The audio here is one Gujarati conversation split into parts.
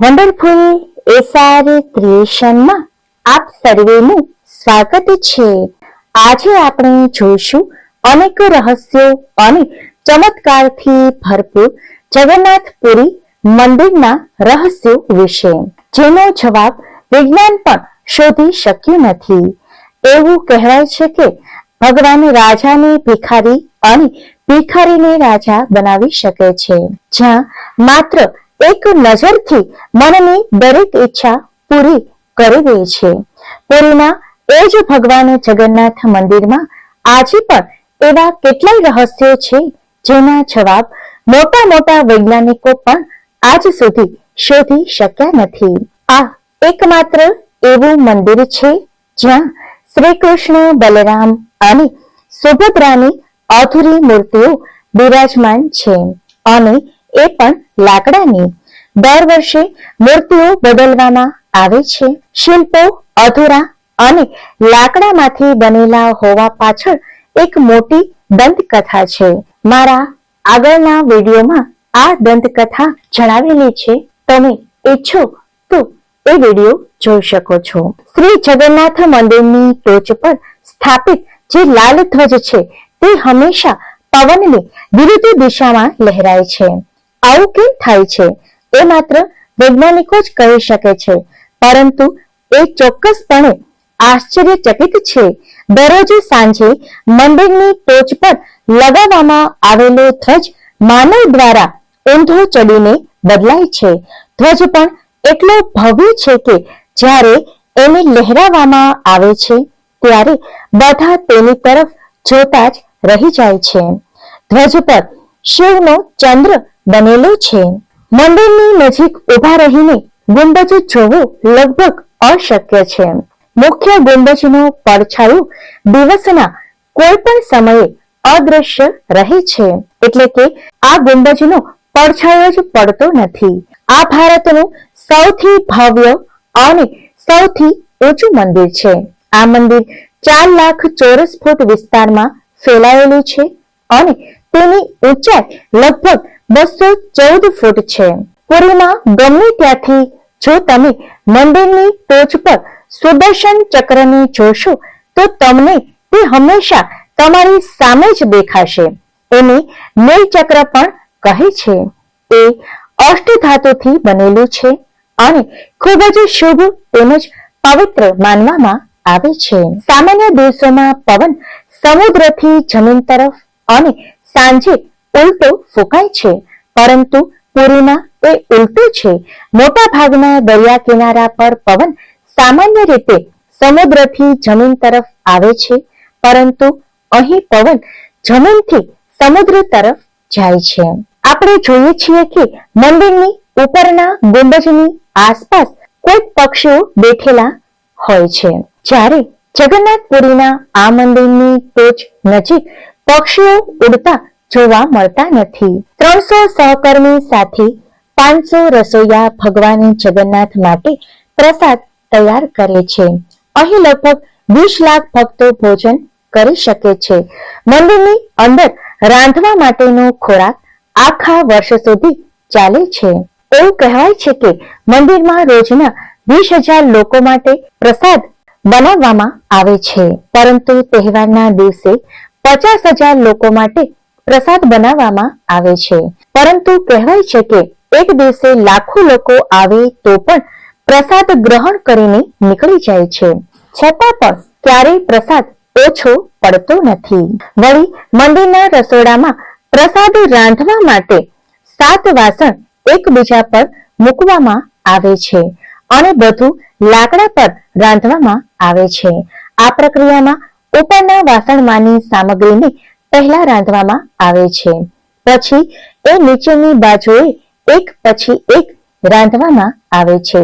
વન્ડરફુલ એસઆર ક્રિએશનમાં આપ સર્વેનું સ્વાગત છે. આજે આપણે જોઈશું અનેક રહસ્યો અને ચમત્કારથી ભરપૂર જગન્નાથપુરી મંદિરના રહસ્યો વિશે. જેનો જવાબ વિજ્ઞાન પણ શોધી શક્યું નથી. એવું કહેવાય છે કે ભગવાન રાજાને ભિખારી અને ભિખારીને રાજા બનાવી શકે છે. જ્યાં માત્ર એક નજરથી મનની દરેક ઈચ્છા પૂરી કરી દે છે. પુરીના એ જ ભગવાન જગન્નાથ મંદિરમાં આજે પણ એવા કેટલાય રહસ્યો છે જેના જવાબ મોટા મોટા વૈજ્ઞાનિકો પણ આજ સુધી શોધી શક્યા નથી. આ એકમાત્ર એવું મંદિર છે જ્યાં શ્રી કૃષ્ણ બલરામ અને સુભદ્રાની અધૂરી મૂર્તિઓ બિરાજમાન છે અને એ પણ લાકડાની. દર વર્ષે મૂર્તિઓ બદલવામાં આવે છે. શિલ્પો, અધૂરા અને લાકડામાંથી બનેલા હોવા પાછળ એક મોટી દંતકથા છે. મારા આગળના વિડીયોમાં આ દંતકથા જણાવેલી છે. તમે ઈચ્છો તો એ વીડિયો જોઈ શકો છો. શ્રી જગન્નાથ મંદિરની ટોચ પર સ્થાપિત જે લાલ ધ્વજ છે તે હંમેશા પવનની વિરુદ્ધ દિશામાં લહેરાય છે. આવું કેમ થાય છે? એ માત્ર વૈજ્ઞાનિકો જ કહી શકે છે. પરંતુ એ ચોક્કસપણે આશ્ચર્યચકિત છે. દરરોજ સાંજે મંદિરની ટોચ પર લગાવવામાં આવેલો ધ્વજ માનવ દ્વારા ઊંધો ચડીને બદલાય છે. ધ્વજ પણ એટલો ભવ્ય છે કે જ્યારે એને લહેરાવવામાં આવે છે, ત્યારે બધા તેની તરફ જોતા જ રહી જાય છે. ધ્વજ પર શિવનો ચંદ્ર બનેલો છે. મંદિરની નજીક ઊભા રહીને ગુંબજ જોવું લગભગ અશક્ય છે. મુખ્ય ગુંબજનો પડછાયો દિવસના કોઈ પણ સમયે અદ્રશ્ય રહે છે. એટલે કે આ ગુંબજનો પડછાયો જ પડતો નથી. આ ભારતનું સૌથી ભવ્ય અને સૌથી ઊંચું મંદિર છે. આ મંદિર ચાર લાખ ચોરસ ફૂટ વિસ્તારમાં ફેલાયેલું છે અને તેની ઊંચાઈ લગભગ બસો ચૌદ ફૂટ છે. પુરીમાં ગમે ત્યાંથી જો તમે મંદિરની ટોચ પર સુદર્શન ચક્રને જોશો, તો તમને તે હંમેશા તમારી સામે જ દેખાશે. એને નીલચક્ર પણ કહે છે, એ અષ્ટધાતુથી બનેલું છે અને ખૂબ જ શુભ તેમજ પવિત્ર માનવામાં આવે છે. સામાન્ય દિવસોમાં પવન સમુદ્રથી જમીન તરફ અને સાંજે ઉલટો ફૂંકાય છે, પરંતુ પુરીમાં એ ઉલટું છે. મોટા ભાગના દરિયા કિનારા પર પવન સામાન્ય રીતે સમુદ્રથી જમીન તરફ આવે છે, પરંતુ અહીં પવન જમીનથી સમુદ્ર તરફ જાય છે. આપણે જોઈએ છીએ કે મંદિરની ઉપરના ગુંબજની આસપાસ કોઈક પક્ષીઓ બેઠેલા હોય છે. જ્યારે જગન્નાથપુરીના આ મંદિરની ટોચ નજીક પક્ષીઓ ઉડતા જોવા મળતા નથી. ત્રણસો સહકર્મી સાથે પાંચસો રસોઈયા ભગવાન જગન્નાથ માટે પ્રસાદ તૈયાર કરે છે. અહીં લગભગ વીસ લાખ ભક્તો ભોજન કરી શકે છે. મંદિરની અંદર રાંધવા માટેનો ખોરાક આખા વર્ષ સુધી ચાલે છે. એવું કહેવાય છે કે મંદિરમાં રોજના વીસ હજાર લોકો માટે પ્રસાદ બનાવવામાં આવે છે. પરંતુ તહેવારના દિવસે પચાસ હજાર લોકો માટે પ્રસાદ બનાવવામાં આવે છે. પરંતુ કહેવાય છે કે એક દિવસે લાખો લોકો આવે તો પણ પ્રસાદ ગ્રહણ કરીને નીકળી જાય છે. છતાં પણ ક્યારેય પ્રસાદ ઓછો પડતો નથી. વળી મંદિરના રસોડામાં પ્રસાદ રાંધવા માટે સાત વાસણ એકબીજા પર મૂકવામાં આવે છે અને બધું લાકડા પર રાંધવામાં આવે છે. આ પ્રક્રિયામાં ઉપરના વાસણમાંની સામગ્રીને પહેલા રાંધવામાં આવે છે. પછી એ નીચેની બાજુએ એક પછી એક રાંધવામાં આવે છે.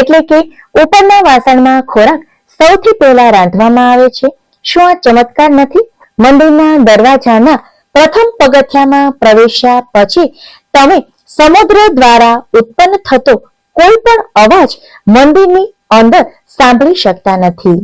એટલે કે ઉપરના વાસણમાં ખોરાક સૌથી પહેલા રાંધવામાં આવે છે. શું આ ચમત્કાર નથી? મંદિરના દરવાજાના પ્રથમ પગથિયામાં પ્રવેશ્યા પછી તમે સમુદ્ર દ્વારા ઉત્પન્ન થતો કોઈ પણ અવાજ મંદિરની અંદર સાંભળી શકતા નથી.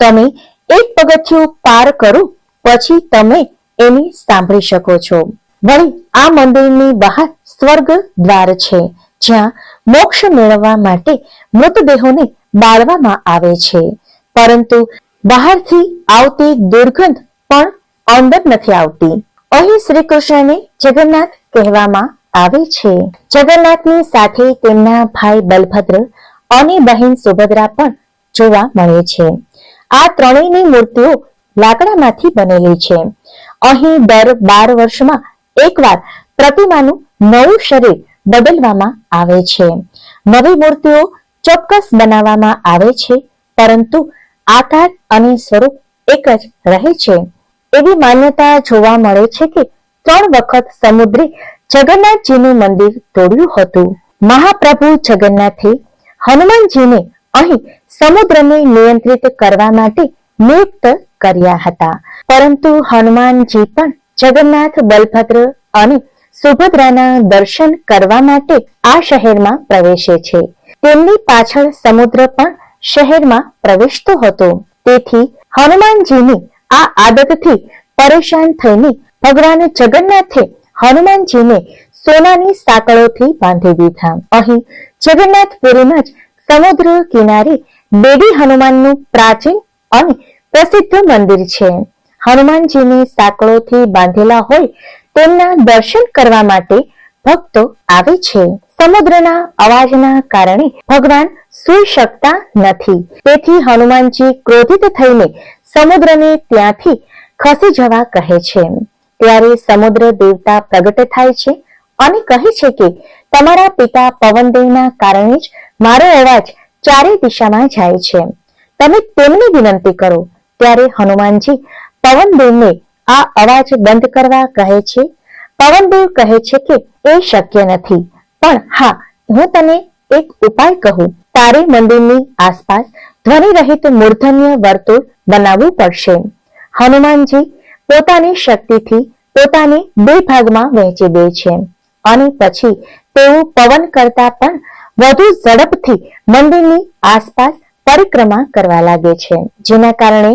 તમે એક પગથિયું પાર કરો, પછી તમે એની સાંભળી શકો છો. વળી, આ મંદિરની બહાર સ્વર્ગ દ્વાર છે, જ્યાં મોક્ષ મેળવવા માટે મૃતદેહોને બાળવામાં આવે છે. પરંતુ બહારથી આવતી દુર્ગંધ પણ અંદર નથી આવતી. અહીં શ્રી કૃષ્ણને જગન્નાથ કહેવામાં આવે છે. જગન્નાથની સાથે તેમના ભાઈ બલભદ્ર અને બહેન સુભદ્રા પણ જોવા મળે છે. આ ત્રણેયની મૂર્તિઓ લાકડામાંથી બનેલી છે. અહીં દર બાર વર્ષમાં એકવાર પ્રતિમાનું નવું શરીર બદલવામાં આવે છે. નવી મૂર્તિઓ ચોક્કસ બનાવવામાં આવે છે, પરંતુ આકાર અને સ્વરૂપ એક જ રહે છે. એવી માન્યતા જોવા મળે છે કે ત્રણ વખત સમુદ્રે જગન્નાથજીનું મંદિર તોડ્યું હતું. મહાપ્રભુ જગન્નાથે હનુમાનજીને અહીં સમુદ્રને નિયંત્રિત કરવા માટે નિયુક્ત કર્યા હતા. પરંતુ હનુમાનજી પણ જગન્નાથ, બલભદ્ર અને સુભદ્રાના દર્શન કરવા માટે આ શહેરમાં પ્રવેશે છે. તેમની પાછળ સમુદ્ર પણ શહેરમાં પ્રવેશતો હતો. તેથી હનુમાનજીની આ આદતથી પરેશાન થઈને ભગવાન જગન્નાથે હનુમાનજીને સોનાની સાંકળોથી બાંધી દીધા. અહીં જગન્નાથપુરીમાં જ સમુદ્ર કિનારે દેવી હનુમાનનું પ્રાચીન અને પ્રસિદ્ધ મંદિર છે. હનુમાનજીની સાંકળોથી બાંધેલા હોય તેમના દર્શન કરવા માટે ભક્તો આવે છે. સમુદ્રના અવાજના કારણે ભગવાન સુઈ શકતા નથી. તેથી હનુમાનજી ક્રોધિત થઈને સમુદ્રને ત્યાંથી ખસી જવા કહે છે. ત્યારે સમુદ્ર દેવતા પ્રગટ થાય છે અને કહે છે કે, તમારા પિતા પવનદેવના કારણે જ મારો અવાજ ચારે દિશામાં જાય છે. તમે તેમની વિનંતી કરો. ત્યારે હનુમાનજી પવનદેવને આ અવાજ બંધ કરવા કહે છે, પવનદેવ કહે છે કે એ શક્ય નથી, પણ હા, હું તને એક ઉપાય કહું. તારે મંદિરની આસપાસ ધ્વનિ રહિત મૂર્ધન્ય વર્તુળ બનાવવું પડશે. હનુમાનજી પોતાની શક્તિથી પોતાને બે ભાગમાં વહેંચી દે છે. અને પછી તેઓ પવન કરતા પણ વધુ ઝડપથી મંદિરની આસપાસ પરિક્રમા કરવા લાગે છે. જેના કારણે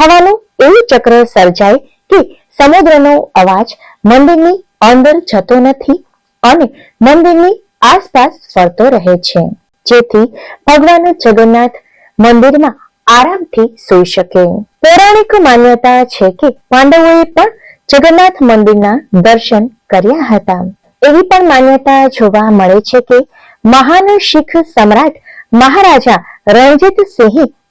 હવાનું એવું ચક્ર સર્જાય કે સમુદ્રનો અવાજ મંદિરની અંદર જતો નથી અને મંદિરની આસપાસ ફરતો રહે છે. જેથી ભગવાન જગન્નાથ મંદિરમાં આરામથી સૂઈ શકે. પૌરાણિક માન્યતા છે કે પાંડવોએ પણ જગન્નાથ મંદિરના દર્શન કર્યા હતા. એવી પણ માન્યતા જોવા મળે છે કે મહાન શીખ સમ્રાટ મહારાજા રણજીત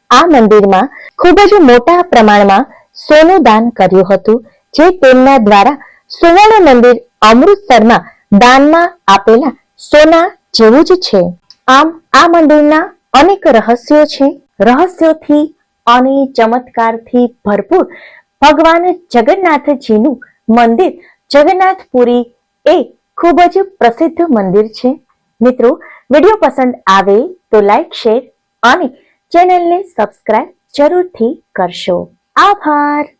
આ મંદિરમાં ખૂબ જ મોટા પ્રમાણમાં સોનું દાન કર્યું હતું, જે તેમના દ્વારા સુવર્ણ મંદિર અમૃતસરમાં દાનમાં આપેલા સોના જેવું જ છે. આમ, આ મંદિરના અનેક રહસ્યો છે. રહસ્યોથી અને ચમત્કારથી ભરપૂર ભગવાન જગન્નાથજીનું મંદિર જગન્નાથપુરી એ ખૂબ જ પ્રસિદ્ધ મંદિર છે. મિત્રો, વીડિયો પસંદ આવે તો લાઈક, શેર અને ચેનલને સબસ્ક્રાઇબ જરૂરથી કરશો. આભાર.